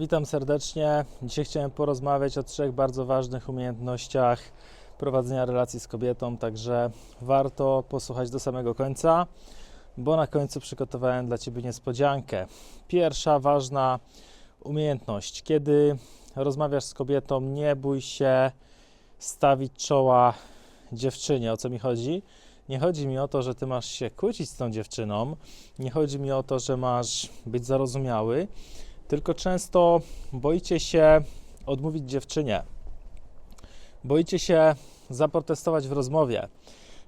Witam serdecznie. Dzisiaj chciałem porozmawiać o trzech bardzo ważnych umiejętnościach prowadzenia relacji z kobietą, także warto posłuchać do samego końca, bo na końcu przygotowałem dla Ciebie niespodziankę. Pierwsza ważna umiejętność. Kiedy rozmawiasz z kobietą, nie bój się stawić czoła dziewczynie. O co mi chodzi? Nie chodzi mi o to, że ty masz się kłócić z tą dziewczyną, nie chodzi mi o to, że masz być zarozumiały, tylko często boicie się odmówić dziewczynie. Boicie się zaprotestować w rozmowie.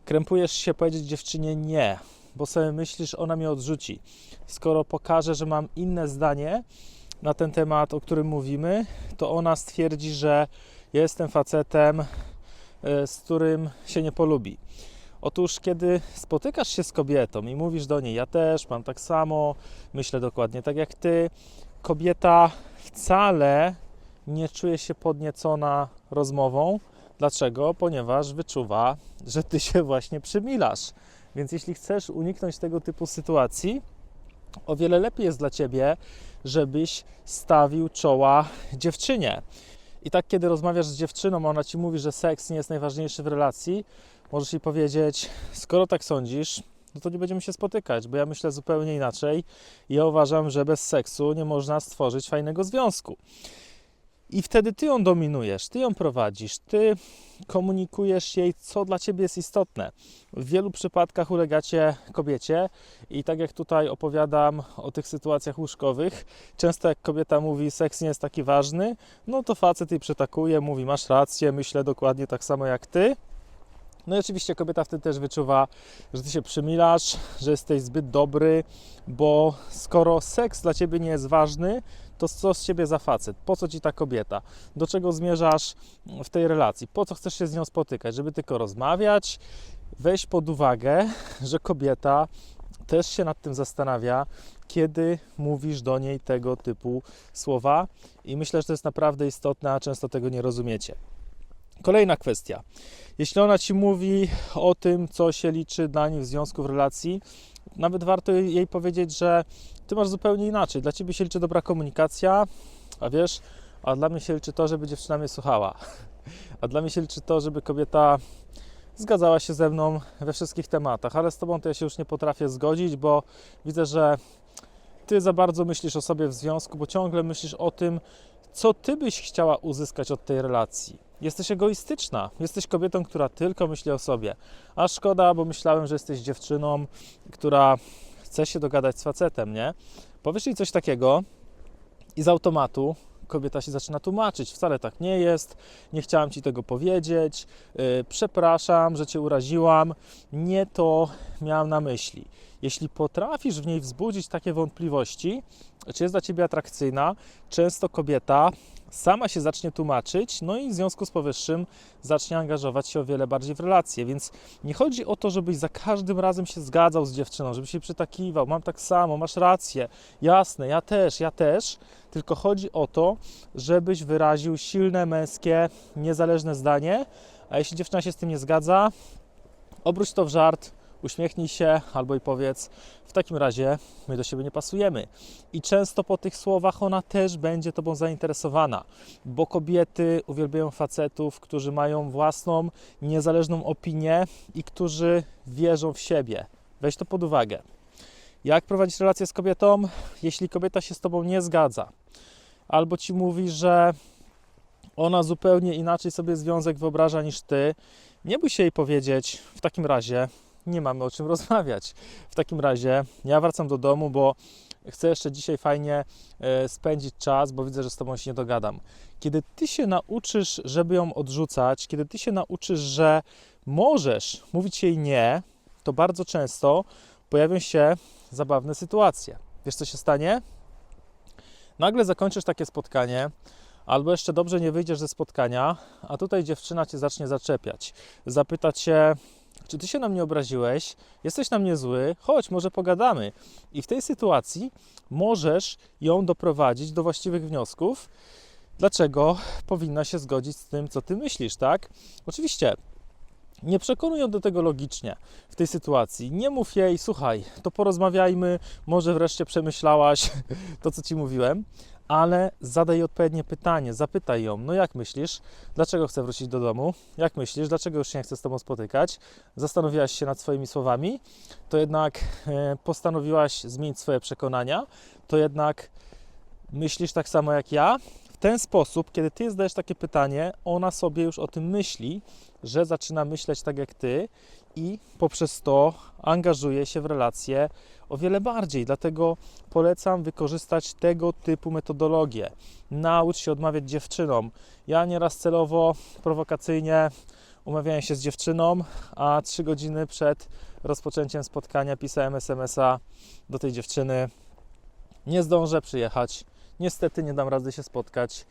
Krępujesz się powiedzieć dziewczynie nie, bo sobie myślisz, ona mnie odrzuci. Skoro pokażę, że mam inne zdanie na ten temat, o którym mówimy, to ona stwierdzi, że jestem facetem, y, z którym się nie polubi. Otóż, kiedy spotykasz się z kobietą i mówisz do niej, ja też mam tak samo, myślę dokładnie tak jak ty, kobieta wcale nie czuje się podniecona rozmową. Dlaczego? Ponieważ wyczuwa, że ty się właśnie przymilasz. Więc jeśli chcesz uniknąć tego typu sytuacji, o wiele lepiej jest dla ciebie, żebyś stawił czoła dziewczynie. I tak, kiedy rozmawiasz z dziewczyną, ona ci mówi, że seks nie jest najważniejszy w relacji, możesz jej powiedzieć: Skoro tak sądzisz, no to nie będziemy się spotykać, bo ja myślę zupełnie inaczej. I ja uważam, że bez seksu nie można stworzyć fajnego związku. I wtedy ty ją dominujesz, ty ją prowadzisz, ty komunikujesz jej, co dla ciebie jest istotne. W wielu przypadkach ulegacie kobiecie, i tak jak tutaj opowiadam o tych sytuacjach łóżkowych, często jak kobieta mówi, seks nie jest taki ważny, no to facet jej przytakuje, mówi, masz rację, myślę dokładnie tak samo jak ty. No i oczywiście kobieta wtedy też wyczuwa, że ty się przymilasz, że jesteś zbyt dobry, bo skoro seks dla ciebie nie jest ważny, to co z ciebie za facet? Po co ci ta kobieta? Do czego zmierzasz w tej relacji? Po co chcesz się z nią spotykać? Żeby tylko rozmawiać? Weź pod uwagę, że kobieta też się nad tym zastanawia, kiedy mówisz do niej tego typu słowa, i myślę, że to jest naprawdę istotne, a często tego nie rozumiecie. Kolejna kwestia. Jeśli ona ci mówi o tym, co się liczy dla niej w związku, w relacji, nawet warto jej powiedzieć, że ty masz zupełnie inaczej. Dla ciebie się liczy dobra komunikacja, a wiesz, a dla mnie się liczy to, żeby dziewczyna mnie słuchała. A dla mnie się liczy to, żeby kobieta zgadzała się ze mną we wszystkich tematach, ale z tobą to ja się już nie potrafię zgodzić, bo widzę, że ty za bardzo myślisz o sobie w związku, bo ciągle myślisz o tym, co ty byś chciała uzyskać od tej relacji. Jesteś egoistyczna. Jesteś kobietą, która tylko myśli o sobie. A szkoda, bo myślałem, że jesteś dziewczyną, która chce się dogadać z facetem, nie? Powiesz jej coś takiego i z automatu kobieta się zaczyna tłumaczyć. Wcale tak nie jest, nie chciałam ci tego powiedzieć, yy, przepraszam, że cię uraziłam, nie to miałam na myśli. Jeśli potrafisz w niej wzbudzić takie wątpliwości, czy jest dla ciebie atrakcyjna, często kobieta sama się zacznie tłumaczyć, no i w związku z powyższym zacznie angażować się o wiele bardziej w relacje. Więc nie chodzi o to, żebyś za każdym razem się zgadzał z dziewczyną, żebyś się przytakiwał, mam tak samo, masz rację, jasne, ja też, ja też, tylko chodzi o to, żebyś wyraził silne, męskie, niezależne zdanie, a jeśli dziewczyna się z tym nie zgadza, obróć to w żart, uśmiechnij się albo i powiedz, w takim razie my do siebie nie pasujemy. I często po tych słowach ona też będzie Tobą zainteresowana, bo kobiety uwielbiają facetów, którzy mają własną, niezależną opinię i którzy wierzą w siebie. Weź to pod uwagę. Jak prowadzić relację z kobietą, jeśli kobieta się z Tobą nie zgadza, albo Ci mówi, że ona zupełnie inaczej sobie związek wyobraża niż Ty, nie bój się jej powiedzieć w takim razie, nie mamy o czym rozmawiać. W takim razie ja wracam do domu, bo chcę jeszcze dzisiaj fajnie e, spędzić czas, bo widzę, że z Tobą się nie dogadam. Kiedy Ty się nauczysz, żeby ją odrzucać, kiedy Ty się nauczysz, że możesz mówić jej nie, to bardzo często pojawią się zabawne sytuacje. Wiesz, co się stanie? Nagle zakończysz takie spotkanie, albo jeszcze dobrze nie wyjdziesz ze spotkania, a tutaj dziewczyna Cię zacznie zaczepiać. Zapyta Cię, czy ty się na mnie obraziłeś? Jesteś na mnie zły? Chodź, może pogadamy. I w tej sytuacji możesz ją doprowadzić do właściwych wniosków, dlaczego powinna się zgodzić z tym, co ty myślisz, tak? Oczywiście. Nie przekonuj do tego logicznie w tej sytuacji. Nie mów jej, słuchaj, to porozmawiajmy, może wreszcie przemyślałaś to, co ci mówiłem, ale zadaj odpowiednie pytanie, zapytaj ją, no jak myślisz, dlaczego chce wrócić do domu, jak myślisz, dlaczego już się nie chce z Tobą spotykać, zastanowiłaś się nad swoimi słowami, to jednak e, postanowiłaś zmienić swoje przekonania, to jednak myślisz tak samo jak ja. W ten sposób, kiedy Ty zadajesz takie pytanie, ona sobie już o tym myśli, że zaczyna myśleć tak jak Ty i poprzez to angażuje się w relacje o wiele bardziej. Dlatego polecam wykorzystać tego typu metodologię. Naucz się odmawiać dziewczynom. Ja nieraz celowo, prowokacyjnie umawiałem się z dziewczyną, a trzy godziny przed rozpoczęciem spotkania pisałem SMS-a do tej dziewczyny. Nie zdążę przyjechać. Niestety nie dam rady się spotkać.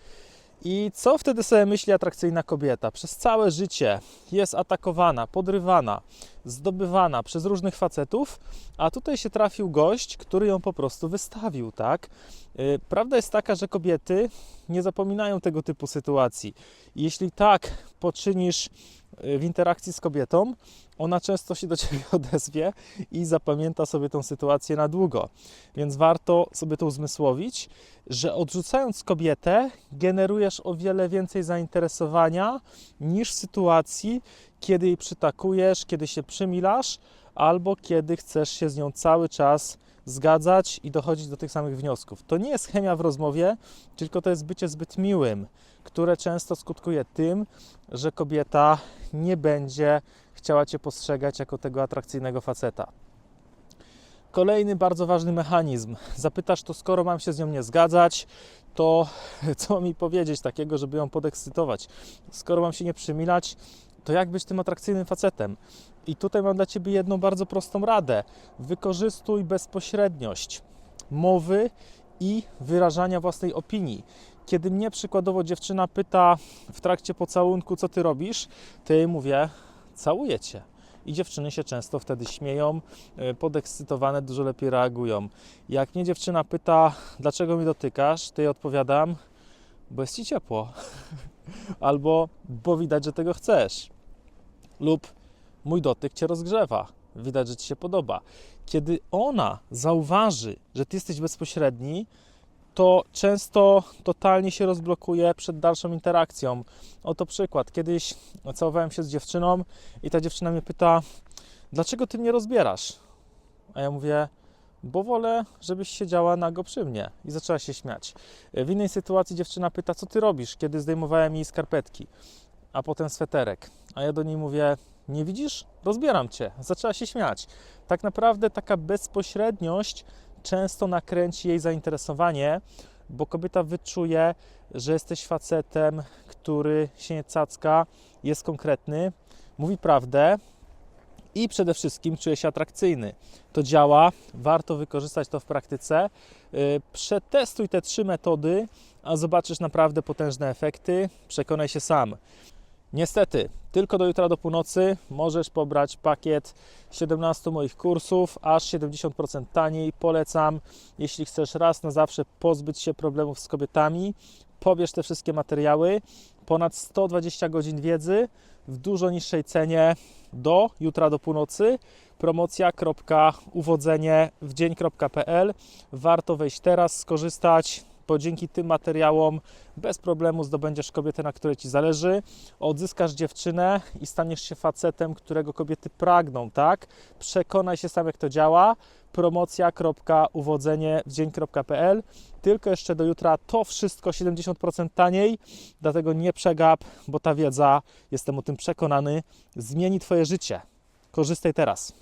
I co wtedy sobie myśli atrakcyjna kobieta? Przez całe życie jest atakowana, podrywana, zdobywana przez różnych facetów, a tutaj się trafił gość, który ją po prostu wystawił, tak? Yy, Prawda jest taka, że kobiety nie zapominają tego typu sytuacji. Jeśli tak poczynisz yy, w interakcji z kobietą, ona często się do ciebie odezwie i zapamięta sobie tą sytuację na długo. Więc warto sobie to uzmysłowić, że odrzucając kobietę, generujesz o wiele więcej zainteresowania niż w sytuacji, kiedy jej przytakujesz, kiedy się przymilasz, albo kiedy chcesz się z nią cały czas zgadzać i dochodzić do tych samych wniosków. To nie jest chemia w rozmowie, tylko to jest bycie zbyt miłym, które często skutkuje tym, że kobieta nie będzie chciała Cię postrzegać jako tego atrakcyjnego faceta. Kolejny bardzo ważny mechanizm. Zapytasz to, skoro mam się z nią nie zgadzać, to co mi powiedzieć takiego, żeby ją podekscytować? Skoro mam się nie przymilać, to jak być tym atrakcyjnym facetem? I tutaj mam dla Ciebie jedną bardzo prostą radę. Wykorzystuj bezpośredniość mowy i wyrażania własnej opinii. Kiedy mnie przykładowo dziewczyna pyta w trakcie pocałunku, co ty robisz, to jej mówię, całuję cię. I dziewczyny się często wtedy śmieją, y, podekscytowane dużo lepiej reagują. Jak mnie dziewczyna pyta, dlaczego mnie dotykasz, to jej odpowiadam, bo jest ci ciepło. Albo bo widać, że tego chcesz. Lub mój dotyk cię rozgrzewa. Widać, że ci się podoba. Kiedy ona zauważy, że ty jesteś bezpośredni, to często totalnie się rozblokuje przed dalszą interakcją. Oto przykład. Kiedyś całowałem się z dziewczyną i ta dziewczyna mnie pyta, dlaczego ty mnie rozbierasz? A ja mówię, bo wolę, żebyś siedziała nago przy mnie. I zaczęła się śmiać. W innej sytuacji dziewczyna pyta, co ty robisz, kiedy zdejmowałem jej skarpetki, a potem sweterek. A ja do niej mówię, nie widzisz? Rozbieram cię. Zaczęła się śmiać. Tak naprawdę taka bezpośredniość często nakręci jej zainteresowanie, bo kobieta wyczuje, że jesteś facetem, który się nie cacka, jest konkretny, mówi prawdę i przede wszystkim czuje się atrakcyjny. To działa, warto wykorzystać to w praktyce. Yy, Przetestuj te trzy metody, a zobaczysz naprawdę potężne efekty. Przekonaj się sam. Niestety, tylko do jutra do północy możesz pobrać pakiet 17 moich kursów, aż 70% taniej. Polecam, jeśli chcesz raz na zawsze pozbyć się problemów z kobietami, pobierz te wszystkie materiały, ponad 120 godzin wiedzy w dużo niższej cenie do jutra do północy. Promocja.uwodzenie w dzień.pl. Warto wejść teraz, skorzystać bo dzięki tym materiałom bez problemu zdobędziesz kobietę, na której ci zależy, odzyskasz dziewczynę i staniesz się facetem, którego kobiety pragną, tak? Przekonaj się sam, jak to działa. Promocja.uwodzenie w dzień.pl. Tylko jeszcze do jutra to wszystko 70% taniej, dlatego nie przegap, bo ta wiedza, jestem o tym przekonany, zmieni Twoje życie. Korzystaj teraz.